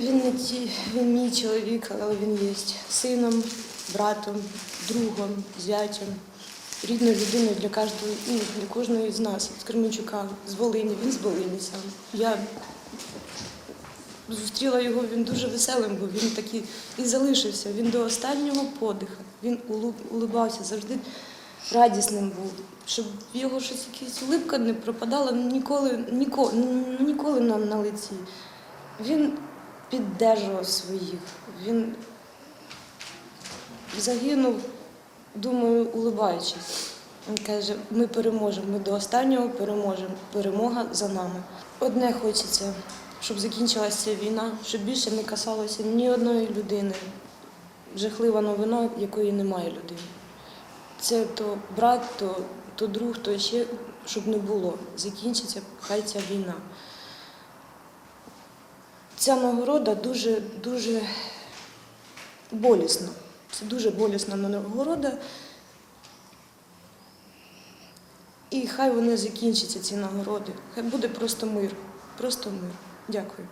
Він не ті, він мій чоловік, але він є сином, братом, другом, зятем, рідною людиною для кожного, ну, для кожного з нас, з Кременчука, з Волині, він з Волині сам. Я зустріла його, він дуже веселим був, він такий і залишився. Він до останнього подиха. Він улибався, завжди радісним був. Щоб його щось якась улипка не пропадала ніколи, ніколи, ніколи на, на лиці. Він піддержував своїх. Він загинув, думаю, улибаючись. Він каже, ми переможемо, ми до останнього переможемо. Перемога за нами. Одне хочеться, щоб закінчилася війна, щоб більше не касалося ні одної людини. Жахлива новина, якої немає людини. Це то брат, то, то друг, то ще, щоб не було. Закінчиться хай ця війна. Ця нагорода дуже, дуже болісна. Це дуже болісна нагорода. І хай вони закінчаться, ці нагороди. Хай буде просто мир. Просто мир. Дякую.